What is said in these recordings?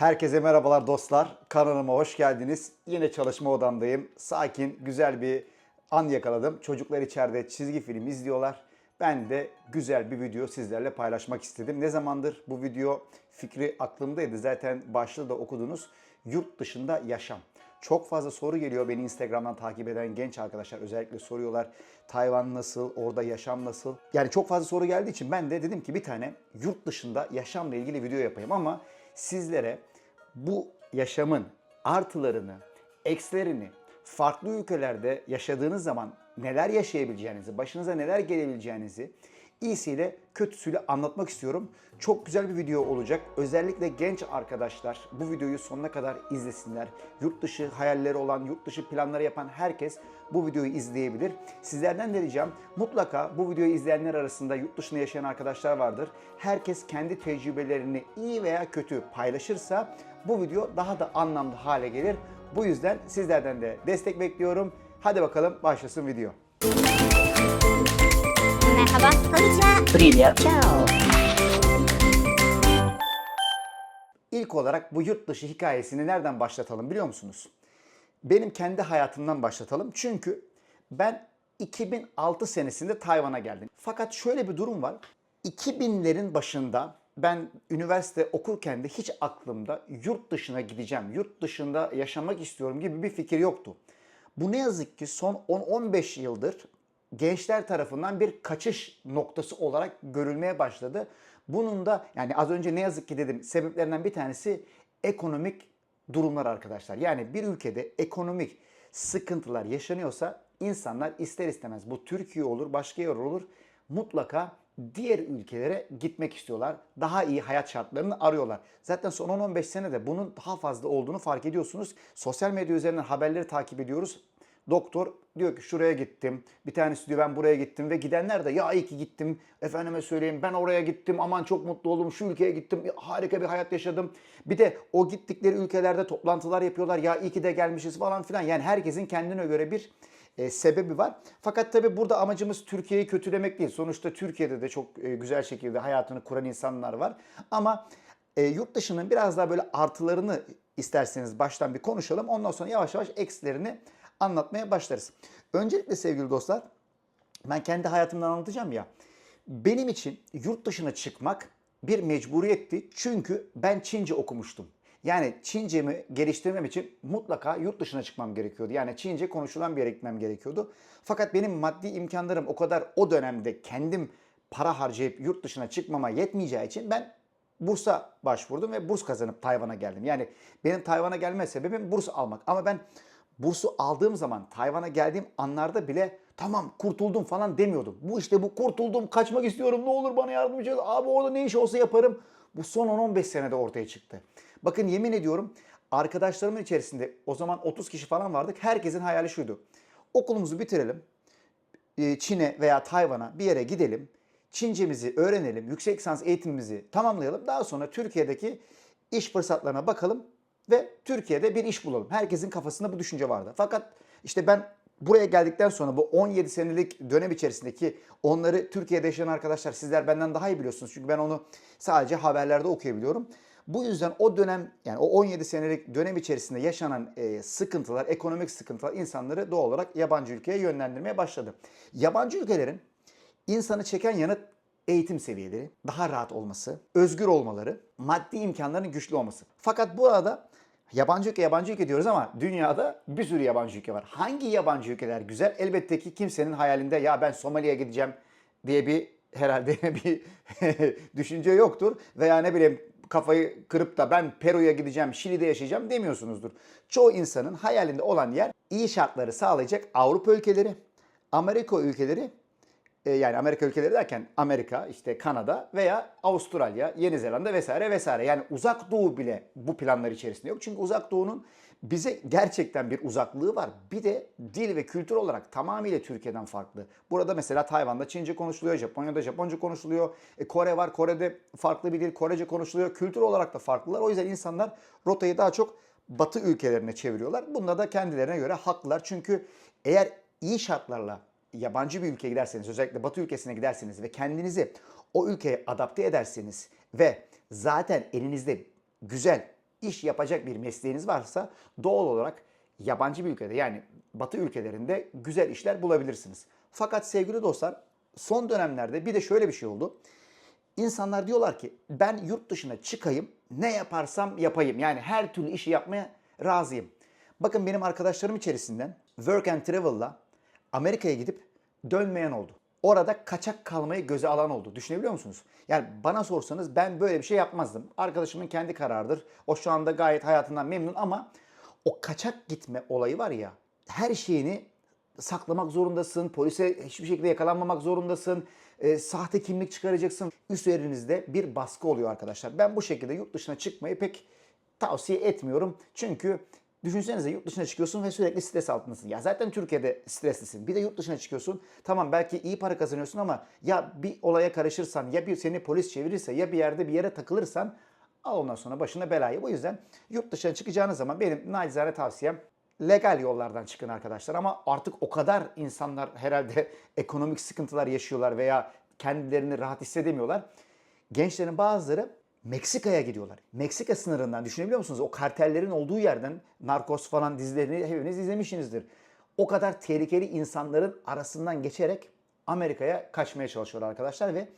Herkese merhabalar dostlar. Kanalıma hoş geldiniz. Yine çalışma odamdayım. Sakin, güzel bir an yakaladım. Çocuklar içeride çizgi film izliyorlar. Ben de güzel bir video sizlerle paylaşmak istedim. Ne zamandır bu video fikri aklımdaydı. Zaten başlığı da okudunuz. Yurt dışında yaşam. Çok fazla soru geliyor beni Instagram'dan takip eden genç arkadaşlar özellikle soruyorlar. Tayvan nasıl, orada yaşam nasıl? Yani çok fazla soru geldiği için ben de dedim ki bir tane yurt dışında yaşamla ilgili video yapayım ama sizlere bu yaşamın artılarını, eksilerini, farklı ülkelerde yaşadığınız zaman neler yaşayabileceğinizi, başınıza neler gelebileceğinizi iyisiyle kötüsüyle anlatmak istiyorum. Çok güzel bir video olacak. Özellikle genç arkadaşlar bu videoyu sonuna kadar izlesinler. Yurt dışı hayalleri olan, yurt dışı planları yapan herkes bu videoyu izleyebilir. Sizlerden de ricam mutlaka bu videoyu izleyenler arasında yurt dışında yaşayan arkadaşlar vardır. Herkes kendi tecrübelerini iyi veya kötü paylaşırsa bu video daha da anlamlı hale gelir. Bu yüzden sizlerden de destek bekliyorum. Hadi bakalım başlasın video Merhaba. Konnichiwa. Привет. Ciao. İlk olarak bu yurt dışı hikayesini nereden başlatalım biliyor musunuz? Benim kendi hayatımdan başlatalım. Çünkü ben 2006 senesinde Tayvan'a geldim. Fakat şöyle bir durum var. 2000'lerin başında ben üniversite okurken de hiç aklımda yurt dışına gideceğim, yurt dışında yaşamak istiyorum gibi bir fikir yoktu. Bu ne yazık ki son 10-15 yıldır gençler tarafından bir kaçış noktası olarak görülmeye başladı. Bunun da yani az önce ne yazık ki dedim sebeplerinden bir tanesi ekonomik durumlar arkadaşlar. Yani bir ülkede ekonomik sıkıntılar yaşanıyorsa insanlar ister istemez bu Türkiye olur başka yer olur mutlaka diğer ülkelere gitmek istiyorlar. Daha iyi hayat şartlarını arıyorlar. Zaten son 10-15 senede bunun daha fazla olduğunu fark ediyorsunuz. Sosyal medya üzerinden haberleri takip ediyoruz. Doktor diyor ki şuraya gittim. Bir tanesi diyor ben buraya gittim ve gidenler de ya iyi ki gittim. Efendime söyleyeyim ben oraya gittim. Aman çok mutlu oldum. Şu ülkeye gittim. Harika bir hayat yaşadım. Bir de o gittikleri ülkelerde toplantılar yapıyorlar. Ya iyi ki de gelmişiz falan filan. Yani herkesin kendine göre bir e, sebebi var. Fakat tabii burada amacımız Türkiye'yi kötülemek değil. Sonuçta Türkiye'de de çok e, güzel şekilde hayatını kuran insanlar var. Ama e, yurt dışının biraz daha böyle artılarını isterseniz baştan bir konuşalım. Ondan sonra yavaş yavaş eksilerini anlatmaya başlarız. Öncelikle sevgili dostlar ben kendi hayatımdan anlatacağım ya. Benim için yurt dışına çıkmak bir mecburiyetti. Çünkü ben Çince okumuştum. Yani Çincemi geliştirmem için mutlaka yurt dışına çıkmam gerekiyordu. Yani Çince konuşulan bir yere gitmem gerekiyordu. Fakat benim maddi imkanlarım o kadar o dönemde kendim para harcayıp yurt dışına çıkmama yetmeyeceği için ben bursa başvurdum ve burs kazanıp Tayvan'a geldim. Yani benim Tayvan'a gelme sebebim burs almak. Ama ben bursu aldığım zaman Tayvan'a geldiğim anlarda bile tamam kurtuldum falan demiyordum. Bu işte bu kurtuldum kaçmak istiyorum ne olur bana yardımcı ol. Abi orada ne iş olsa yaparım. Bu son 10-15 senede ortaya çıktı. Bakın yemin ediyorum arkadaşlarımın içerisinde o zaman 30 kişi falan vardık. Herkesin hayali şuydu. Okulumuzu bitirelim. e, Çin'e veya Tayvan'a bir yere gidelim. Çincemizi öğrenelim. Yüksek lisans eğitimimizi tamamlayalım. Daha sonra Türkiye'deki iş fırsatlarına bakalım ve Türkiye'de bir iş bulalım. Herkesin kafasında bu düşünce vardı. Fakat işte ben buraya geldikten sonra bu 17 senelik dönem içerisindeki onları Türkiye'de yaşayan arkadaşlar sizler benden daha iyi biliyorsunuz. Çünkü ben onu sadece haberlerde okuyabiliyorum. Bu yüzden o dönem yani o 17 senelik dönem içerisinde yaşanan e, sıkıntılar, ekonomik sıkıntılar insanları doğal olarak yabancı ülkeye yönlendirmeye başladı. Yabancı ülkelerin insanı çeken yanıt eğitim seviyeleri, daha rahat olması, özgür olmaları, maddi imkanların güçlü olması. Fakat bu arada yabancı ülke yabancı ülke diyoruz ama dünyada bir sürü yabancı ülke var. Hangi yabancı ülkeler güzel? Elbette ki kimsenin hayalinde ya ben Somali'ye gideceğim diye bir herhalde bir düşünce yoktur. Veya ne bileyim kafayı kırıp da ben Peru'ya gideceğim, Şili'de yaşayacağım demiyorsunuzdur. Çoğu insanın hayalinde olan yer iyi şartları sağlayacak Avrupa ülkeleri, Amerika ülkeleri e, yani Amerika ülkeleri derken Amerika, işte Kanada veya Avustralya, Yeni Zelanda vesaire vesaire. Yani uzak doğu bile bu planlar içerisinde yok. Çünkü uzak doğunun bize gerçekten bir uzaklığı var. Bir de dil ve kültür olarak tamamıyla Türkiye'den farklı. Burada mesela Tayvan'da Çince konuşuluyor, Japonya'da Japonca konuşuluyor. E, Kore var, Kore'de farklı bir dil, Korece konuşuluyor. Kültür olarak da farklılar. O yüzden insanlar rotayı daha çok batı ülkelerine çeviriyorlar. Bunda da kendilerine göre haklılar. Çünkü eğer iyi şartlarla yabancı bir ülkeye giderseniz, özellikle Batı ülkesine giderseniz ve kendinizi o ülkeye adapte ederseniz ve zaten elinizde güzel iş yapacak bir mesleğiniz varsa doğal olarak yabancı bir ülkede yani batı ülkelerinde güzel işler bulabilirsiniz. Fakat sevgili dostlar son dönemlerde bir de şöyle bir şey oldu. İnsanlar diyorlar ki ben yurt dışına çıkayım ne yaparsam yapayım. Yani her türlü işi yapmaya razıyım. Bakın benim arkadaşlarım içerisinden Work and Travel'la Amerika'ya gidip dönmeyen oldu. Orada kaçak kalmayı göze alan oldu. Düşünebiliyor musunuz? Yani bana sorsanız ben böyle bir şey yapmazdım. Arkadaşımın kendi kararıdır. O şu anda gayet hayatından memnun ama o kaçak gitme olayı var ya her şeyini saklamak zorundasın. Polise hiçbir şekilde yakalanmamak zorundasın. e, sahte kimlik çıkaracaksın. Üzerinizde bir baskı oluyor arkadaşlar. Ben bu şekilde yurt dışına çıkmayı pek tavsiye etmiyorum. Çünkü düşünsenize yurt dışına çıkıyorsun ve sürekli stres altındasın. Ya zaten Türkiye'de streslisin. Bir de yurt dışına çıkıyorsun. Tamam belki iyi para kazanıyorsun ama ya bir olaya karışırsan ya bir seni polis çevirirse ya bir yerde bir yere takılırsan al ondan sonra başına belayı. Bu yüzden yurt dışına çıkacağınız zaman benim nacizane tavsiyem legal yollardan çıkın arkadaşlar ama artık o kadar insanlar herhalde ekonomik sıkıntılar yaşıyorlar veya kendilerini rahat hissedemiyorlar. Gençlerin bazıları Meksika'ya gidiyorlar. Meksika sınırından düşünebiliyor musunuz? O kartellerin olduğu yerden Narcos falan dizilerini hepiniz izlemişsinizdir. O kadar tehlikeli insanların arasından geçerek Amerika'ya kaçmaya çalışıyorlar arkadaşlar ve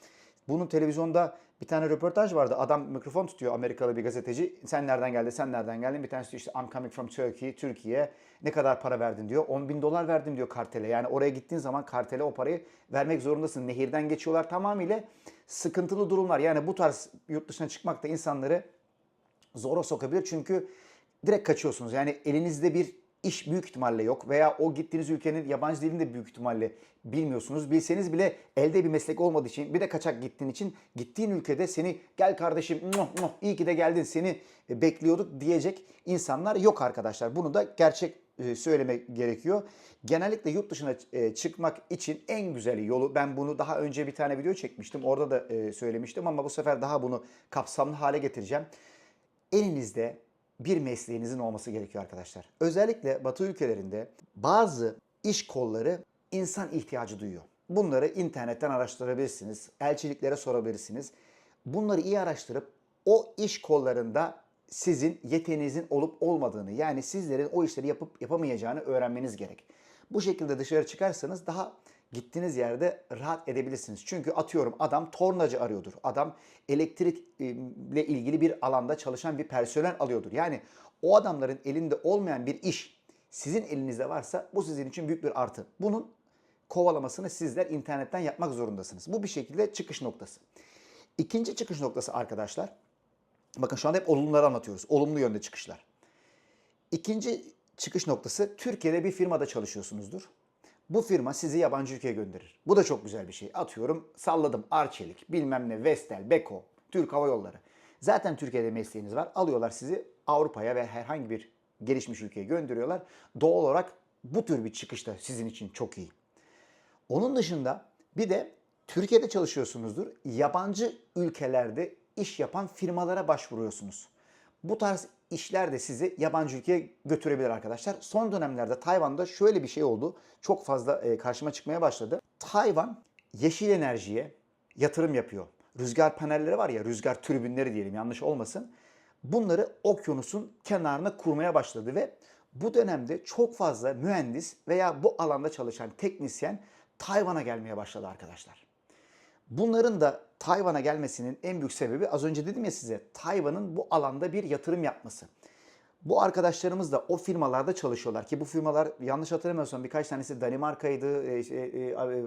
bunun televizyonda bir tane röportaj vardı. Adam mikrofon tutuyor Amerikalı bir gazeteci. Sen nereden geldin, sen nereden geldin? Bir tanesi diyor işte I'm coming from Turkey, Türkiye. Ne kadar para verdin diyor. 10 bin dolar verdim diyor kartele. Yani oraya gittiğin zaman kartele o parayı vermek zorundasın. Nehirden geçiyorlar tamamıyla sıkıntılı durumlar. Yani bu tarz yurt dışına çıkmak da insanları zora sokabilir. Çünkü direkt kaçıyorsunuz. Yani elinizde bir iş büyük ihtimalle yok veya o gittiğiniz ülkenin yabancı dilini de büyük ihtimalle bilmiyorsunuz. Bilseniz bile elde bir meslek olmadığı için bir de kaçak gittiğin için gittiğin ülkede seni gel kardeşim muah, muah, iyi ki de geldin seni bekliyorduk diyecek insanlar yok arkadaşlar. Bunu da gerçek e, söylemek gerekiyor. Genellikle yurt dışına e, çıkmak için en güzel yolu ben bunu daha önce bir tane video çekmiştim. Orada da e, söylemiştim ama bu sefer daha bunu kapsamlı hale getireceğim elinizde bir mesleğinizin olması gerekiyor arkadaşlar. Özellikle Batı ülkelerinde bazı iş kolları insan ihtiyacı duyuyor. Bunları internetten araştırabilirsiniz, elçiliklere sorabilirsiniz. Bunları iyi araştırıp o iş kollarında sizin yeteneğinizin olup olmadığını yani sizlerin o işleri yapıp yapamayacağını öğrenmeniz gerek. Bu şekilde dışarı çıkarsanız daha gittiğiniz yerde rahat edebilirsiniz. Çünkü atıyorum adam tornacı arıyordur. Adam elektrikle ilgili bir alanda çalışan bir personel alıyordur. Yani o adamların elinde olmayan bir iş sizin elinizde varsa bu sizin için büyük bir artı. Bunun kovalamasını sizler internetten yapmak zorundasınız. Bu bir şekilde çıkış noktası. İkinci çıkış noktası arkadaşlar. Bakın şu anda hep olumluları anlatıyoruz. Olumlu yönde çıkışlar. İkinci çıkış noktası Türkiye'de bir firmada çalışıyorsunuzdur. Bu firma sizi yabancı ülkeye gönderir. Bu da çok güzel bir şey. Atıyorum salladım Arçelik, bilmem ne Vestel, Beko, Türk Hava Yolları. Zaten Türkiye'de mesleğiniz var. Alıyorlar sizi Avrupa'ya ve herhangi bir gelişmiş ülkeye gönderiyorlar. Doğal olarak bu tür bir çıkış da sizin için çok iyi. Onun dışında bir de Türkiye'de çalışıyorsunuzdur. Yabancı ülkelerde iş yapan firmalara başvuruyorsunuz. Bu tarz işler de sizi yabancı ülkeye götürebilir arkadaşlar. Son dönemlerde Tayvan'da şöyle bir şey oldu. Çok fazla e, karşıma çıkmaya başladı. Tayvan yeşil enerjiye yatırım yapıyor. Rüzgar panelleri var ya, rüzgar türbinleri diyelim yanlış olmasın. Bunları okyanusun kenarına kurmaya başladı ve bu dönemde çok fazla mühendis veya bu alanda çalışan teknisyen Tayvan'a gelmeye başladı arkadaşlar. Bunların da Tayvan'a gelmesinin en büyük sebebi az önce dedim ya size Tayvan'ın bu alanda bir yatırım yapması. Bu arkadaşlarımız da o firmalarda çalışıyorlar ki bu firmalar yanlış hatırlamıyorsam birkaç tanesi Danimarka'ydı, e, e, e, e,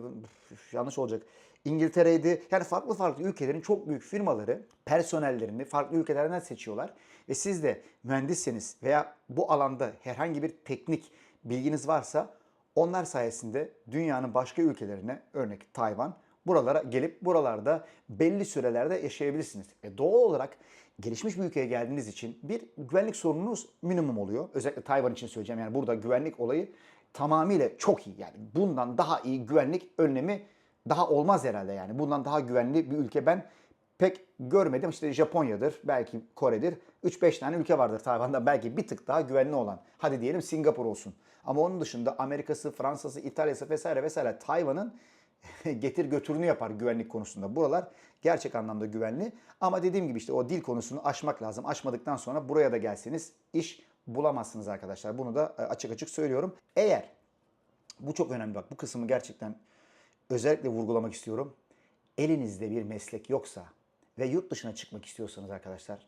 yanlış olacak. İngiltere'ydi. Yani farklı farklı ülkelerin çok büyük firmaları personellerini farklı ülkelerden seçiyorlar. Ve siz de mühendisseniz veya bu alanda herhangi bir teknik bilginiz varsa onlar sayesinde dünyanın başka ülkelerine örnek Tayvan buralara gelip buralarda belli sürelerde yaşayabilirsiniz. E doğal olarak gelişmiş bir ülkeye geldiğiniz için bir güvenlik sorununuz minimum oluyor. Özellikle Tayvan için söyleyeceğim yani burada güvenlik olayı tamamıyla çok iyi. Yani bundan daha iyi güvenlik önlemi daha olmaz herhalde yani. Bundan daha güvenli bir ülke ben pek görmedim. İşte Japonya'dır, belki Kore'dir. 3-5 tane ülke vardır Tayvan'da belki bir tık daha güvenli olan. Hadi diyelim Singapur olsun. Ama onun dışında Amerika'sı, Fransa'sı, İtalya'sı vesaire vesaire Tayvan'ın getir götürünü yapar güvenlik konusunda. Buralar gerçek anlamda güvenli. Ama dediğim gibi işte o dil konusunu aşmak lazım. Aşmadıktan sonra buraya da gelseniz iş bulamazsınız arkadaşlar. Bunu da e, açık açık söylüyorum. Eğer bu çok önemli bak bu kısmı gerçekten özellikle vurgulamak istiyorum. Elinizde bir meslek yoksa ve yurt dışına çıkmak istiyorsanız arkadaşlar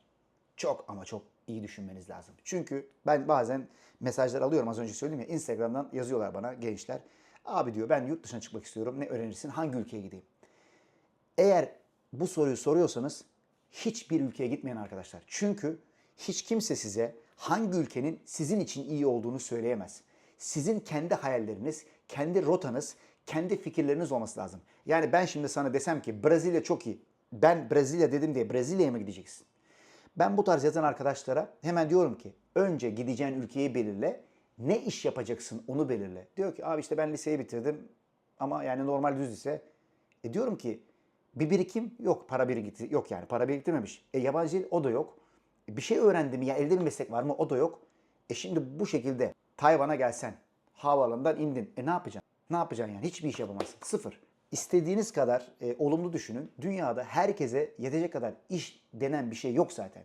çok ama çok iyi düşünmeniz lazım. Çünkü ben bazen mesajlar alıyorum az önce söyledim ya Instagram'dan yazıyorlar bana gençler. Abi diyor ben yurt dışına çıkmak istiyorum. Ne öğrenirsin? Hangi ülkeye gideyim? Eğer bu soruyu soruyorsanız hiçbir ülkeye gitmeyin arkadaşlar. Çünkü hiç kimse size hangi ülkenin sizin için iyi olduğunu söyleyemez. Sizin kendi hayalleriniz, kendi rotanız, kendi fikirleriniz olması lazım. Yani ben şimdi sana desem ki Brezilya çok iyi. Ben Brezilya dedim diye Brezilya'ya mı gideceksin? Ben bu tarz yazan arkadaşlara hemen diyorum ki önce gideceğin ülkeyi belirle. Ne iş yapacaksın onu belirle. Diyor ki abi işte ben liseyi bitirdim ama yani normal düz lise. E diyorum ki bir birikim yok para birikti yok yani para biriktirmemiş. E yabancı dil o da yok. E bir şey öğrendi mi ya elde bir meslek var mı o da yok. E şimdi bu şekilde Tayvan'a gelsen havaalanından indin. E ne yapacaksın? Ne yapacaksın yani? Hiçbir iş yapamazsın. Sıfır. İstediğiniz kadar e, olumlu düşünün. Dünyada herkese yetecek kadar iş denen bir şey yok zaten.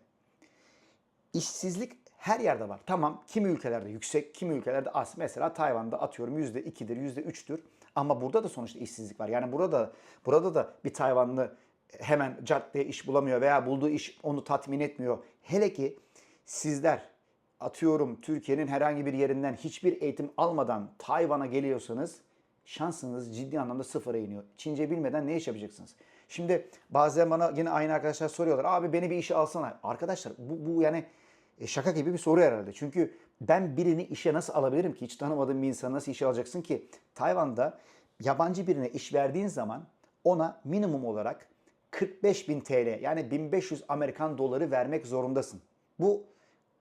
İşsizlik her yerde var. Tamam kimi ülkelerde yüksek, kimi ülkelerde az. Mesela Tayvan'da atıyorum %2'dir, %3'tür. Ama burada da sonuçta işsizlik var. Yani burada burada da bir Tayvanlı hemen caddeye iş bulamıyor veya bulduğu iş onu tatmin etmiyor. Hele ki sizler atıyorum Türkiye'nin herhangi bir yerinden hiçbir eğitim almadan Tayvan'a geliyorsanız şansınız ciddi anlamda sıfıra iniyor. Çince bilmeden ne iş yapacaksınız? Şimdi bazen bana yine aynı arkadaşlar soruyorlar. Abi beni bir işe alsana. Arkadaşlar bu, bu yani e, şaka gibi bir soru herhalde. Çünkü ben birini işe nasıl alabilirim ki? Hiç tanımadığım bir insanı nasıl işe alacaksın ki? Tayvan'da yabancı birine iş verdiğin zaman ona minimum olarak 45 bin TL yani 1500 Amerikan doları vermek zorundasın. Bu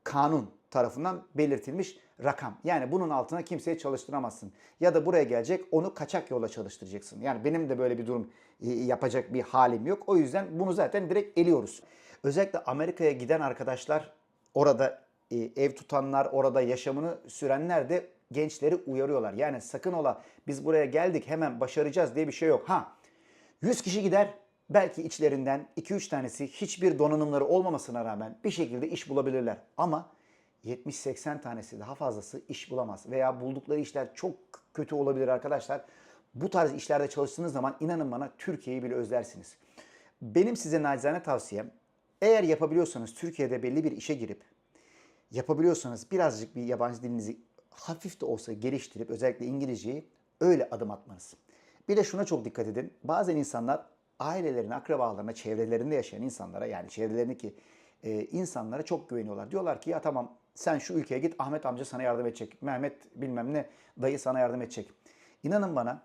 kanun tarafından belirtilmiş rakam. Yani bunun altına kimseye çalıştıramazsın. Ya da buraya gelecek onu kaçak yola çalıştıracaksın. Yani benim de böyle bir durum e, yapacak bir halim yok. O yüzden bunu zaten direkt eliyoruz. Özellikle Amerika'ya giden arkadaşlar orada e, ev tutanlar, orada yaşamını sürenler de gençleri uyarıyorlar. Yani sakın ola biz buraya geldik hemen başaracağız diye bir şey yok. Ha 100 kişi gider belki içlerinden 2-3 tanesi hiçbir donanımları olmamasına rağmen bir şekilde iş bulabilirler. Ama 70-80 tanesi daha fazlası iş bulamaz veya buldukları işler çok kötü olabilir arkadaşlar. Bu tarz işlerde çalıştığınız zaman inanın bana Türkiye'yi bile özlersiniz. Benim size nacizane tavsiyem eğer yapabiliyorsanız Türkiye'de belli bir işe girip yapabiliyorsanız birazcık bir yabancı dilinizi hafif de olsa geliştirip özellikle İngilizceyi öyle adım atmanız. Bir de şuna çok dikkat edin. Bazen insanlar ailelerine, akrabalarına, çevrelerinde yaşayan insanlara yani çevrelerindeki e, insanlara çok güveniyorlar. Diyorlar ki ya tamam sen şu ülkeye git Ahmet amca sana yardım edecek. Mehmet bilmem ne dayı sana yardım edecek. İnanın bana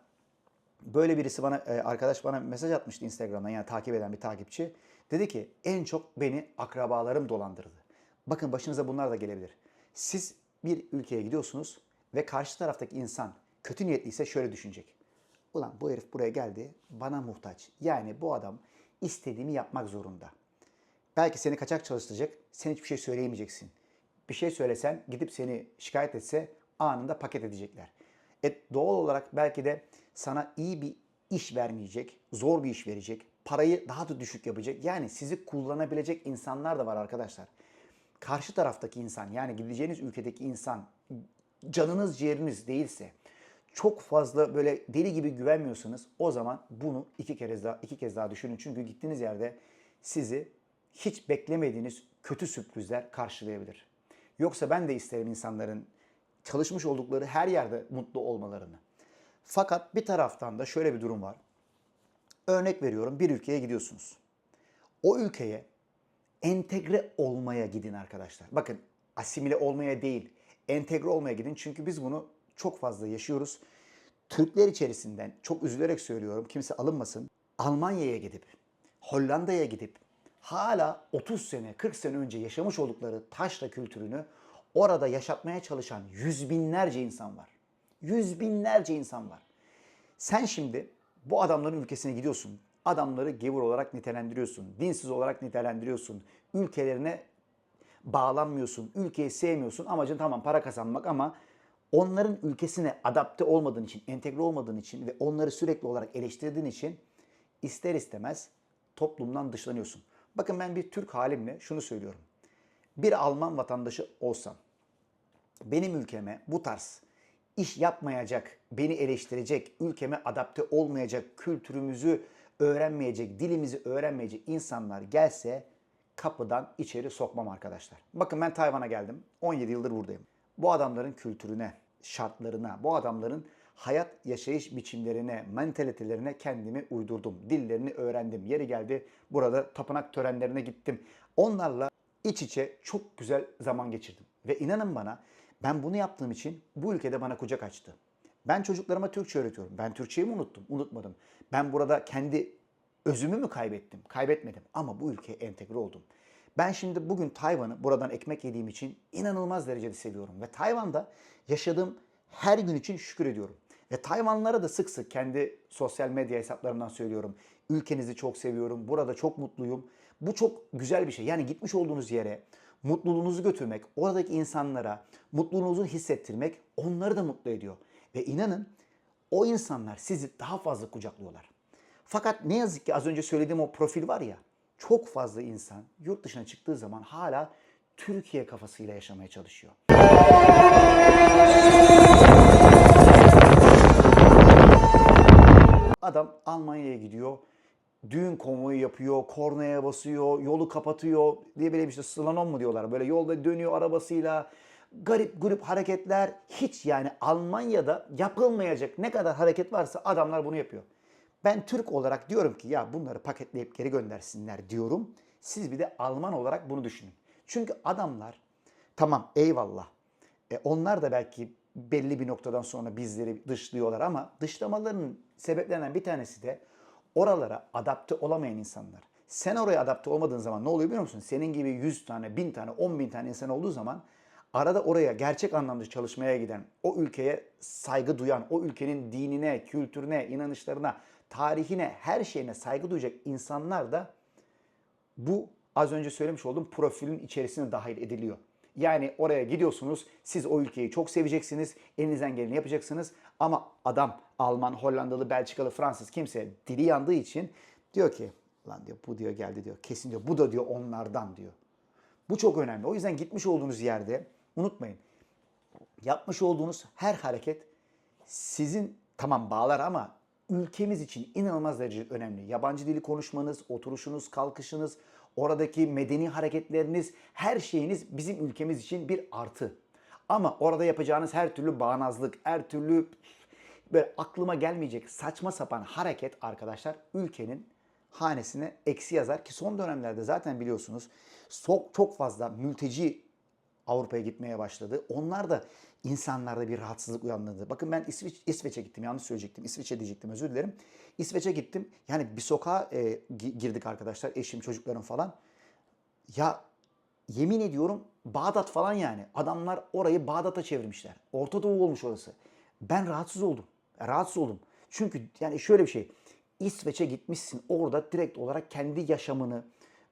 böyle birisi bana arkadaş bana mesaj atmıştı Instagram'dan yani takip eden bir takipçi. Dedi ki en çok beni akrabalarım dolandırdı. Bakın başınıza bunlar da gelebilir. Siz bir ülkeye gidiyorsunuz ve karşı taraftaki insan kötü niyetliyse şöyle düşünecek. Ulan bu herif buraya geldi bana muhtaç. Yani bu adam istediğimi yapmak zorunda. Belki seni kaçak çalıştıracak, sen hiçbir şey söyleyemeyeceksin. Bir şey söylesen gidip seni şikayet etse anında paket edecekler. E, doğal olarak belki de sana iyi bir iş vermeyecek, zor bir iş verecek, parayı daha da düşük yapacak. Yani sizi kullanabilecek insanlar da var arkadaşlar. Karşı taraftaki insan yani gideceğiniz ülkedeki insan canınız ciğeriniz değilse çok fazla böyle deli gibi güvenmiyorsanız o zaman bunu iki kez daha iki kez daha düşünün. Çünkü gittiğiniz yerde sizi hiç beklemediğiniz kötü sürprizler karşılayabilir. Yoksa ben de isterim insanların çalışmış oldukları her yerde mutlu olmalarını. Fakat bir taraftan da şöyle bir durum var. Örnek veriyorum bir ülkeye gidiyorsunuz. O ülkeye entegre olmaya gidin arkadaşlar. Bakın asimile olmaya değil, entegre olmaya gidin. Çünkü biz bunu çok fazla yaşıyoruz. Türkler içerisinden çok üzülerek söylüyorum kimse alınmasın. Almanya'ya gidip, Hollanda'ya gidip hala 30 sene, 40 sene önce yaşamış oldukları taşra kültürünü orada yaşatmaya çalışan yüz binlerce insan var. Yüz binlerce insan var. Sen şimdi bu adamların ülkesine gidiyorsun. Adamları gevur olarak nitelendiriyorsun. Dinsiz olarak nitelendiriyorsun. Ülkelerine bağlanmıyorsun. Ülkeyi sevmiyorsun. Amacın tamam para kazanmak ama onların ülkesine adapte olmadığın için, entegre olmadığın için ve onları sürekli olarak eleştirdiğin için ister istemez toplumdan dışlanıyorsun. Bakın ben bir Türk halimle şunu söylüyorum. Bir Alman vatandaşı olsam benim ülkeme bu tarz iş yapmayacak, beni eleştirecek, ülkeme adapte olmayacak, kültürümüzü öğrenmeyecek, dilimizi öğrenmeyecek insanlar gelse kapıdan içeri sokmam arkadaşlar. Bakın ben Tayvan'a geldim. 17 yıldır buradayım. Bu adamların kültürüne, şartlarına, bu adamların hayat yaşayış biçimlerine, mentalitelerine kendimi uydurdum. Dillerini öğrendim. Yeri geldi burada tapınak törenlerine gittim. Onlarla iç içe çok güzel zaman geçirdim. Ve inanın bana ben bunu yaptığım için bu ülkede bana kucak açtı. Ben çocuklarıma Türkçe öğretiyorum. Ben Türkçeyi mi unuttum? Unutmadım. Ben burada kendi özümü mü kaybettim? Kaybetmedim. Ama bu ülkeye entegre oldum. Ben şimdi bugün Tayvan'ı buradan ekmek yediğim için inanılmaz derecede seviyorum. Ve Tayvan'da yaşadığım her gün için şükür ediyorum. Ve Tayvanlılara da sık sık kendi sosyal medya hesaplarımdan söylüyorum. Ülkenizi çok seviyorum. Burada çok mutluyum. Bu çok güzel bir şey. Yani gitmiş olduğunuz yere mutluluğunuzu götürmek, oradaki insanlara mutluluğunuzu hissettirmek onları da mutlu ediyor. Ve inanın o insanlar sizi daha fazla kucaklıyorlar. Fakat ne yazık ki az önce söylediğim o profil var ya, çok fazla insan yurt dışına çıktığı zaman hala Türkiye kafasıyla yaşamaya çalışıyor. Adam Almanya'ya gidiyor. Düğün konvoyu yapıyor, kornaya basıyor, yolu kapatıyor diye böyle işte slalom mu diyorlar. Böyle yolda dönüyor arabasıyla. Garip grup hareketler hiç yani Almanya'da yapılmayacak ne kadar hareket varsa adamlar bunu yapıyor. Ben Türk olarak diyorum ki ya bunları paketleyip geri göndersinler diyorum. Siz bir de Alman olarak bunu düşünün. Çünkü adamlar tamam eyvallah. E, onlar da belki belli bir noktadan sonra bizleri dışlıyorlar ama dışlamalarının sebeplerinden bir tanesi de oralara adapte olamayan insanlar. Sen oraya adapte olmadığın zaman ne oluyor biliyor musun? Senin gibi 100 tane, 1000 tane, 10 bin tane insan olduğu zaman arada oraya gerçek anlamda çalışmaya giden, o ülkeye saygı duyan, o ülkenin dinine, kültürüne, inanışlarına, tarihine, her şeyine saygı duyacak insanlar da bu az önce söylemiş olduğum profilin içerisine dahil ediliyor. Yani oraya gidiyorsunuz, siz o ülkeyi çok seveceksiniz, elinizden geleni yapacaksınız ama adam Alman, Hollandalı, Belçikalı, Fransız kimse dili yandığı için diyor ki lan diyor bu diyor geldi diyor kesin diyor bu da diyor onlardan diyor. Bu çok önemli. O yüzden gitmiş olduğunuz yerde unutmayın. Yapmış olduğunuz her hareket sizin tamam bağlar ama ülkemiz için inanılmaz derecede önemli. Yabancı dili konuşmanız, oturuşunuz, kalkışınız, oradaki medeni hareketleriniz, her şeyiniz bizim ülkemiz için bir artı. Ama orada yapacağınız her türlü bağnazlık, her türlü böyle aklıma gelmeyecek saçma sapan hareket arkadaşlar ülkenin hanesine eksi yazar ki son dönemlerde zaten biliyorsunuz çok fazla mülteci Avrupa'ya gitmeye başladı. Onlar da insanlarda bir rahatsızlık uyandırdı. Bakın ben İsviç, İsveç'e gittim. Yanlış söyleyecektim. İsveç'e diyecektim. Özür dilerim. İsveç'e gittim. Yani bir sokağa e, gi- girdik arkadaşlar. Eşim, çocuklarım falan. Ya yemin ediyorum Bağdat falan yani. Adamlar orayı Bağdat'a çevirmişler. Orta Doğu olmuş orası. Ben rahatsız oldum. Rahatsız oldum. Çünkü yani şöyle bir şey. İsveç'e gitmişsin. Orada direkt olarak kendi yaşamını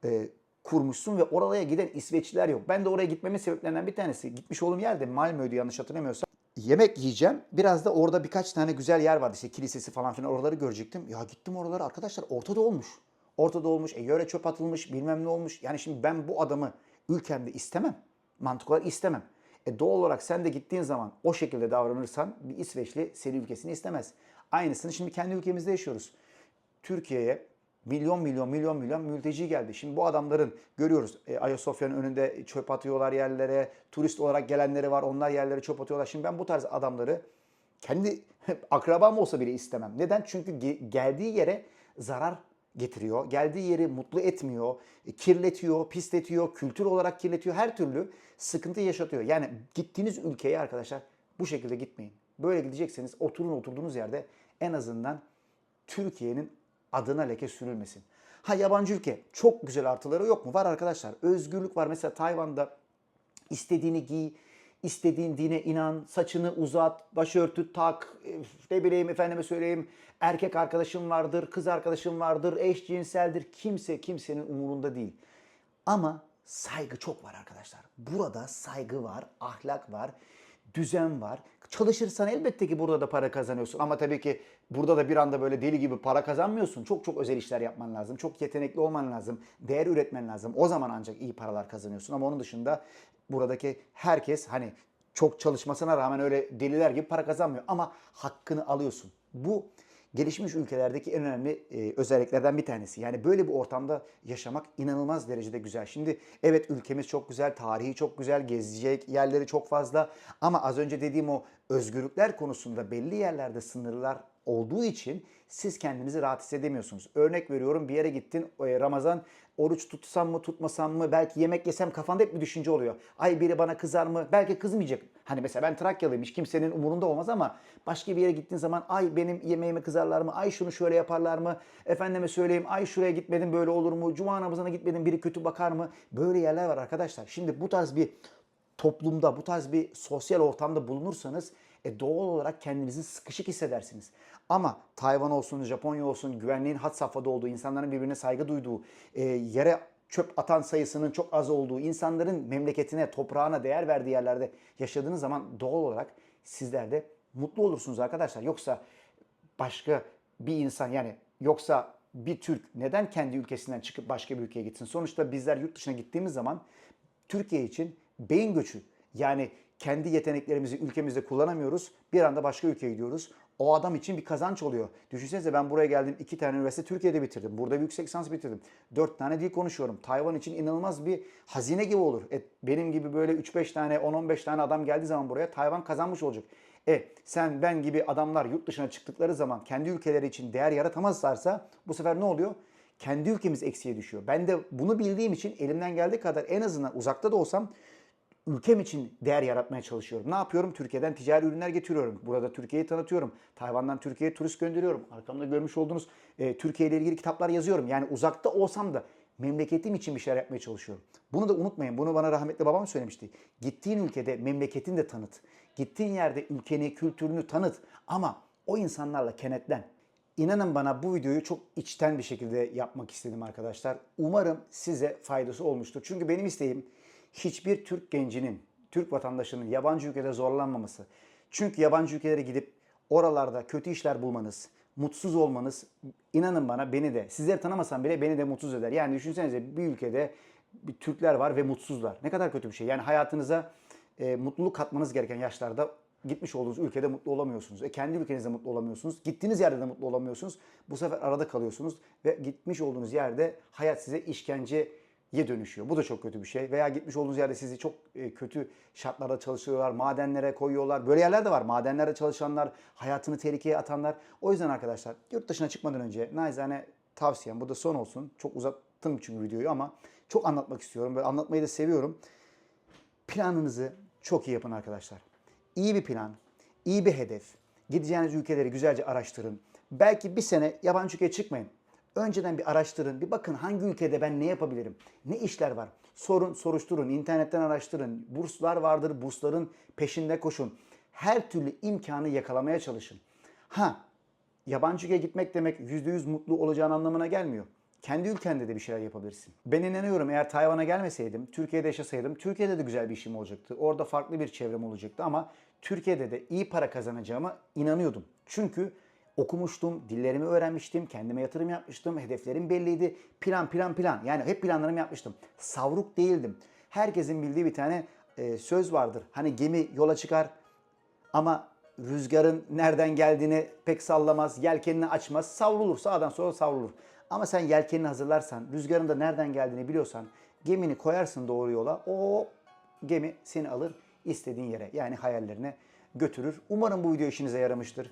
e, kurmuşsun ve oraya giden İsveçliler yok. Ben de oraya gitmemin sebeplerinden bir tanesi. Gitmiş olduğum yerde Malmö'ydü yanlış hatırlamıyorsam. Yemek yiyeceğim. Biraz da orada birkaç tane güzel yer vardı. İşte kilisesi falan filan oraları görecektim. Ya gittim oralara arkadaşlar ortada olmuş. Ortada olmuş. E yöre çöp atılmış bilmem ne olmuş. Yani şimdi ben bu adamı ülkemde istemem. Mantık olarak istemem. E doğal olarak sen de gittiğin zaman o şekilde davranırsan bir İsveçli senin ülkesini istemez. Aynısını şimdi kendi ülkemizde yaşıyoruz. Türkiye'ye milyon milyon milyon milyon mülteci geldi. Şimdi bu adamların görüyoruz e, Ayasofya'nın önünde çöp atıyorlar yerlere. Turist olarak gelenleri var onlar yerlere çöp atıyorlar. Şimdi ben bu tarz adamları kendi akrabam olsa bile istemem. Neden? Çünkü ge- geldiği yere zarar getiriyor. Geldiği yeri mutlu etmiyor, e, kirletiyor, pisletiyor, kültür olarak kirletiyor. Her türlü sıkıntı yaşatıyor. Yani gittiğiniz ülkeye arkadaşlar bu şekilde gitmeyin. Böyle gidecekseniz oturun oturduğunuz yerde en azından Türkiye'nin adına leke sürülmesin. Ha yabancı ülke çok güzel artıları yok mu? Var arkadaşlar. Özgürlük var. Mesela Tayvan'da istediğini giy, istediğin dine inan, saçını uzat, başörtü tak, e, ne bileyim efendime söyleyeyim erkek arkadaşın vardır, kız arkadaşın vardır, eşcinseldir. Kimse kimsenin umurunda değil. Ama saygı çok var arkadaşlar. Burada saygı var, ahlak var. düzen var. Çalışırsan elbette ki burada da para kazanıyorsun. Ama tabii ki burada da bir anda böyle deli gibi para kazanmıyorsun. Çok çok özel işler yapman lazım. Çok yetenekli olman lazım. Değer üretmen lazım. O zaman ancak iyi paralar kazanıyorsun. Ama onun dışında buradaki herkes hani çok çalışmasına rağmen öyle deliler gibi para kazanmıyor. Ama hakkını alıyorsun. Bu gelişmiş ülkelerdeki en önemli e, özelliklerden bir tanesi. Yani böyle bir ortamda yaşamak inanılmaz derecede güzel. Şimdi evet ülkemiz çok güzel, tarihi çok güzel, gezecek yerleri çok fazla. Ama az önce dediğim o özgürlükler konusunda belli yerlerde sınırlar olduğu için siz kendinizi rahat hissedemiyorsunuz. Örnek veriyorum bir yere gittin e, Ramazan oruç tutsam mı tutmasam mı belki yemek yesem kafanda hep bir düşünce oluyor. Ay biri bana kızar mı? Belki kızmayacak. Hani mesela ben Trakyalıyım hiç kimsenin umurunda olmaz ama başka bir yere gittiğin zaman ay benim yemeğime kızarlar mı? Ay şunu şöyle yaparlar mı? Efendime söyleyeyim ay şuraya gitmedim böyle olur mu? Cuma namazına gitmedim biri kötü bakar mı? Böyle yerler var arkadaşlar. Şimdi bu tarz bir toplumda, bu tarz bir sosyal ortamda bulunursanız e, doğal olarak kendinizi sıkışık hissedersiniz. Ama Tayvan olsun, Japonya olsun, güvenliğin had safhada olduğu, insanların birbirine saygı duyduğu, e, yere çöp atan sayısının çok az olduğu, insanların memleketine, toprağına değer verdiği yerlerde yaşadığınız zaman doğal olarak sizler de mutlu olursunuz arkadaşlar. Yoksa başka bir insan yani yoksa bir Türk neden kendi ülkesinden çıkıp başka bir ülkeye gitsin? Sonuçta bizler yurt dışına gittiğimiz zaman Türkiye için beyin göçü yani kendi yeteneklerimizi ülkemizde kullanamıyoruz. Bir anda başka ülkeye gidiyoruz. O adam için bir kazanç oluyor. Düşünsenize ben buraya geldim. iki tane üniversite Türkiye'de bitirdim. Burada bir yüksek lisans bitirdim. Dört tane dil konuşuyorum. Tayvan için inanılmaz bir hazine gibi olur. E, benim gibi böyle 3-5 tane 10-15 tane adam geldiği zaman buraya Tayvan kazanmış olacak. E sen ben gibi adamlar yurt dışına çıktıkları zaman kendi ülkeleri için değer yaratamazlarsa bu sefer ne oluyor? Kendi ülkemiz eksiye düşüyor. Ben de bunu bildiğim için elimden geldiği kadar en azından uzakta da olsam ülkem için değer yaratmaya çalışıyorum. Ne yapıyorum? Türkiye'den ticari ürünler getiriyorum. Burada Türkiye'yi tanıtıyorum. Tayvan'dan Türkiye'ye turist gönderiyorum. Arkamda görmüş olduğunuz e, Türkiye ile ilgili kitaplar yazıyorum. Yani uzakta olsam da memleketim için bir şeyler yapmaya çalışıyorum. Bunu da unutmayın. Bunu bana rahmetli babam söylemişti. Gittiğin ülkede memleketini de tanıt. Gittiğin yerde ülkeni, kültürünü tanıt. Ama o insanlarla kenetlen. İnanın bana bu videoyu çok içten bir şekilde yapmak istedim arkadaşlar. Umarım size faydası olmuştur. Çünkü benim isteğim hiçbir Türk gencinin, Türk vatandaşının yabancı ülkede zorlanmaması. Çünkü yabancı ülkelere gidip oralarda kötü işler bulmanız, mutsuz olmanız inanın bana beni de sizleri tanımasam bile beni de mutsuz eder. Yani düşünsenize bir ülkede bir Türkler var ve mutsuzlar. Ne kadar kötü bir şey. Yani hayatınıza e, mutluluk katmanız gereken yaşlarda gitmiş olduğunuz ülkede mutlu olamıyorsunuz. E kendi ülkenizde mutlu olamıyorsunuz. Gittiğiniz yerde de mutlu olamıyorsunuz. Bu sefer arada kalıyorsunuz ve gitmiş olduğunuz yerde hayat size işkenceye dönüşüyor. Bu da çok kötü bir şey. Veya gitmiş olduğunuz yerde sizi çok e, kötü şartlarda çalıştırıyorlar, madenlere koyuyorlar. Böyle yerler de var. Madenlerde çalışanlar, hayatını tehlikeye atanlar. O yüzden arkadaşlar yurt dışına çıkmadan önce naizane tavsiyem, bu da son olsun. Çok uzattım çünkü videoyu ama çok anlatmak istiyorum ve anlatmayı da seviyorum. Planınızı çok iyi yapın arkadaşlar. İyi bir plan, iyi bir hedef. Gideceğiniz ülkeleri güzelce araştırın. Belki bir sene yabancı ülkeye çıkmayın. Önceden bir araştırın, bir bakın hangi ülkede ben ne yapabilirim, ne işler var. Sorun, soruşturun, internetten araştırın. Burslar vardır, bursların peşinde koşun. Her türlü imkanı yakalamaya çalışın. Ha, yabancı ülkeye gitmek demek %100 mutlu olacağın anlamına gelmiyor. Kendi ülkende de bir şeyler yapabilirsin. Ben inanıyorum eğer Tayvan'a gelmeseydim, Türkiye'de yaşasaydım, Türkiye'de de güzel bir işim olacaktı. Orada farklı bir çevrem olacaktı ama Türkiye'de de iyi para kazanacağıma inanıyordum. Çünkü okumuştum, dillerimi öğrenmiştim, kendime yatırım yapmıştım, hedeflerim belliydi. Plan plan plan yani hep planlarımı yapmıştım. Savruk değildim. Herkesin bildiği bir tane e, söz vardır. Hani gemi yola çıkar ama rüzgarın nereden geldiğini pek sallamaz, yelkenini açmaz. Savrulur, sağdan sola savrulur. Ama sen yelkenini hazırlarsan, rüzgarın da nereden geldiğini biliyorsan gemini koyarsın doğru yola. O gemi seni alır istediğin yere yani hayallerine götürür. Umarım bu video işinize yaramıştır.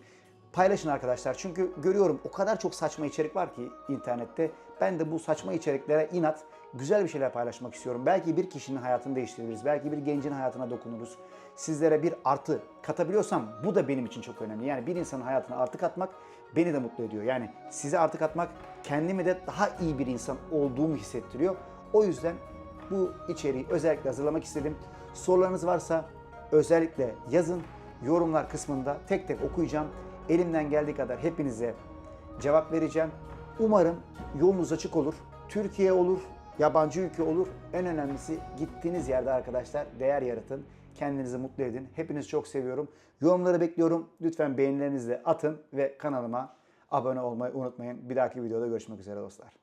Paylaşın arkadaşlar çünkü görüyorum o kadar çok saçma içerik var ki internette. Ben de bu saçma içeriklere inat güzel bir şeyler paylaşmak istiyorum. Belki bir kişinin hayatını değiştirebiliriz. Belki bir gencin hayatına dokunuruz. Sizlere bir artı katabiliyorsam bu da benim için çok önemli. Yani bir insanın hayatına artı katmak beni de mutlu ediyor. Yani size artı katmak kendimi de daha iyi bir insan olduğumu hissettiriyor. O yüzden bu içeriği özellikle hazırlamak istedim. Sorularınız varsa özellikle yazın. Yorumlar kısmında tek tek okuyacağım. Elimden geldiği kadar hepinize cevap vereceğim. Umarım yolunuz açık olur. Türkiye olur, yabancı ülke olur. En önemlisi gittiğiniz yerde arkadaşlar değer yaratın. Kendinizi mutlu edin. Hepinizi çok seviyorum. Yorumları bekliyorum. Lütfen beğenilerinizi atın ve kanalıma abone olmayı unutmayın. Bir dahaki videoda görüşmek üzere dostlar.